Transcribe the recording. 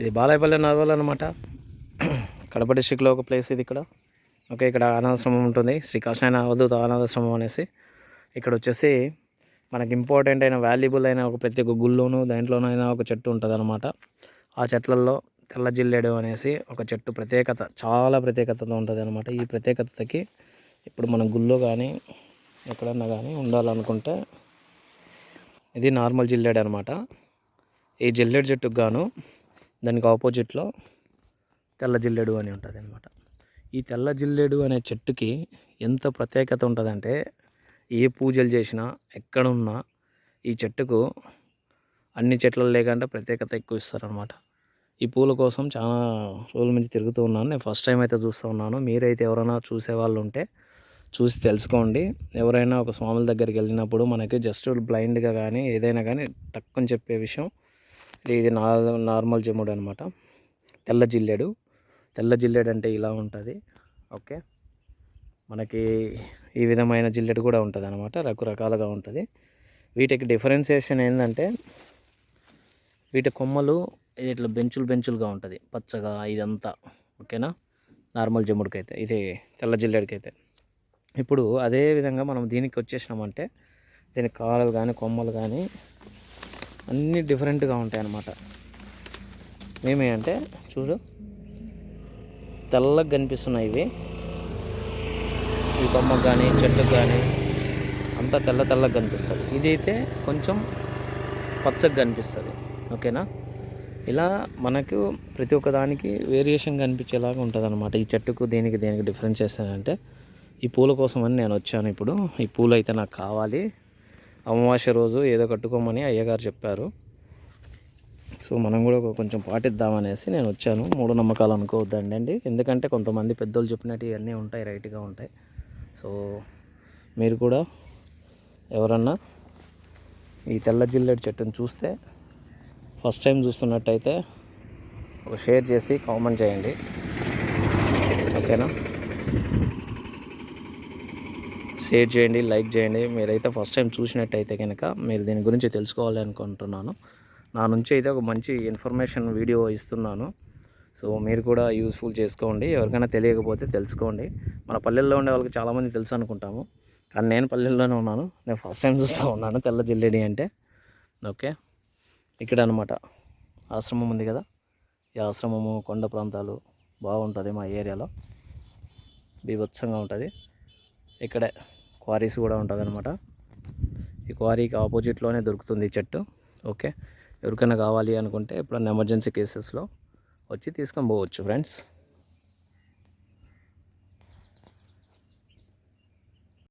ఇది బాలాయపల్లి నర్వల్ అనమాట కడప డిస్టిక్లో ఒక ప్లేస్ ఇది ఇక్కడ. ఓకే ఇక్కడ అనాథాశ్రమం ఉంటుంది. శ్రీ కాశనాయన అవధూత అనాథాశ్రమం అనేసి ఇక్కడ వచ్చేసి మనకి ఇంపార్టెంట్ అయిన వాల్యుబుల్ అయిన ఒక ప్రతి ఒక్క గుళ్ళోనూ దాంట్లోనైనా ఒక చెట్టు ఉంటుంది అనమాట ఆ చెట్లలో తెల్ల జిల్లెడు అనేసి ఒక చెట్టు ప్రత్యేకత చాలా ప్రత్యేకతతో ఉంటుంది అనమాట ఈ ప్రత్యేకతకి ఇప్పుడు మన గుళ్ళో కానీ ఎక్కడన్నా కానీ ఉండాలనుకుంటే ఇది నార్మల్ జిల్లేడు అనమాట ఈ జిల్లేడు చెట్టుకు గాను దానికి ఆపోజిట్లో తెల్ల జిల్లెడు అని ఉంటుంది అనమాట ఈ తెల్ల జిల్లేడు అనే చెట్టుకి ఎంత ప్రత్యేకత ఉంటుందంటే ఏ పూజలు చేసినా ఎక్కడున్నా ఈ చెట్టుకు అన్ని చెట్ల లేకుండా ప్రత్యేకత ఎక్కువ ఇస్తారనమాట ఈ పూల కోసం చాలా రోజుల నుంచి తిరుగుతూ ఉన్నాను. నేను ఫస్ట్ టైం అయితే చూస్తూ ఉన్నాను. మీరైతే ఎవరైనా చూసే వాళ్ళు ఉంటే చూసి తెలుసుకోండి. ఎవరైనా ఒక స్వాముల దగ్గరికి వెళ్ళినప్పుడు మనకి జస్ట్ బ్లైండ్గా కానీ ఏదైనా కానీ తక్కువ చెప్పే విషయం ఇది నార్మల్ జమ్ముడు అనమాట తెల్ల జిల్లేడు. తెల్ల జిల్లేడు అంటే ఇలా ఉంటుంది. ఓకే. మనకి ఈ విధమైన జిల్లెడు కూడా ఉంటుంది అనమాట రకరకాలుగా ఉంటుంది. వీటికి డిఫరెన్సియేషన్ ఏంటంటే వీటి కొమ్మలు ఇట్లా బెంచులు బెంచులుగా ఉంటుంది. పచ్చగా ఇదంతా. ఓకేనా? నార్మల్ జమ్ముడికైతే. ఇది తెల్ల జిల్లెడికైతే. ఇప్పుడు అదే విధంగా మనం దీనికి వచ్చేసినామంటే దీని కాడలు కానీ కొమ్మలు కానీ అన్నీ డిఫరెంట్గా ఉంటాయి అన్నమాట మేమే అంటే చూడు తెల్లగా కనిపిస్తున్నాయి ఇవి. ఈ బొమ్మకు కానీ చెట్టుకు కానీ అంతా తెల్ల తెల్లగా కనిపిస్తుంది. ఇది అయితే కొంచెం పచ్చగా కనిపిస్తుంది. ఓకేనా? ఇలా మనకు ప్రతి ఒక్క దానికి వేరియేషన్ కనిపించేలాగా ఉంటుంది అనమాట ఈ చెట్టుకు దేనికి దేనికి డిఫరెన్స్ చేస్తానంటే ఈ పూల కోసం అని నేను వచ్చాను ఇప్పుడు. ఈ పూలు అయితే నాకు కావాలి. అమావాస్య రోజు ఏదో కట్టుకోమని అయ్యగారు చెప్పారు. సో మనం కూడా కొంచెం పాటిద్దామనేసి నేను వచ్చాను. మూఢ నమ్మకాలు అనుకోవద్దండి అండి. ఎందుకంటే కొంతమంది పెద్దోళ్ళు చెప్పినట్టు ఇవన్నీ ఉంటాయి రైట్గా ఉంటాయి. సో మీరు కూడా ఎవరన్నా ఈ తెల్ల జిల్లెడ్ చెట్టును చూస్తే ఫస్ట్ టైం చూస్తున్నట్టయితే ఒక షేర్ చేసి కామెంట్ చేయండి. ఓకేనా? షేర్ చేయండి లైక్ చేయండి. మీరైతే ఫస్ట్ టైం చూసినట్టయితే కనుక మీరు దీని గురించి తెలుసుకోవాలి అనుకుంటున్నాను. నా నుంచి అయితే ఒక మంచి ఇన్ఫర్మేషన్ వీడియో ఇస్తున్నాను. సో మీరు కూడా యూస్ఫుల్ చేసుకోండి. ఎవరికైనా తెలియకపోతే తెలుసుకోండి. మన పల్లెల్లో ఉండే వాళ్ళకి చాలామంది తెలుసు అనుకుంటాము. కానీ నేను పల్లెల్లోనే ఉన్నాను. నేను ఫస్ట్ టైం చూస్తూ ఉన్నాను తెల్ల జిల్లేడి అంటే. ఓకే? ఇక్కడ అనమాట ఆశ్రమం ఉంది కదా? ఈ ఆశ్రమము కొండ ప్రాంతాలు బాగుంటుంది మా ఏరియాలో. బీభత్సంగా ఉంటుంది. ఇక్కడే క్వారీస్ కూడా ఉంటుంది అనమాట ఈ క్వారీకి ఆపోజిట్లోనే దొరుకుతుంది ఈ చెట్టు. ఓకే? ఎవరికైనా కావాలి అనుకుంటే ఎప్పుడన్నా ఎమర్జెన్సీ కేసెస్లో వచ్చి తీసుకొని పోవచ్చు ఫ్రెండ్స్.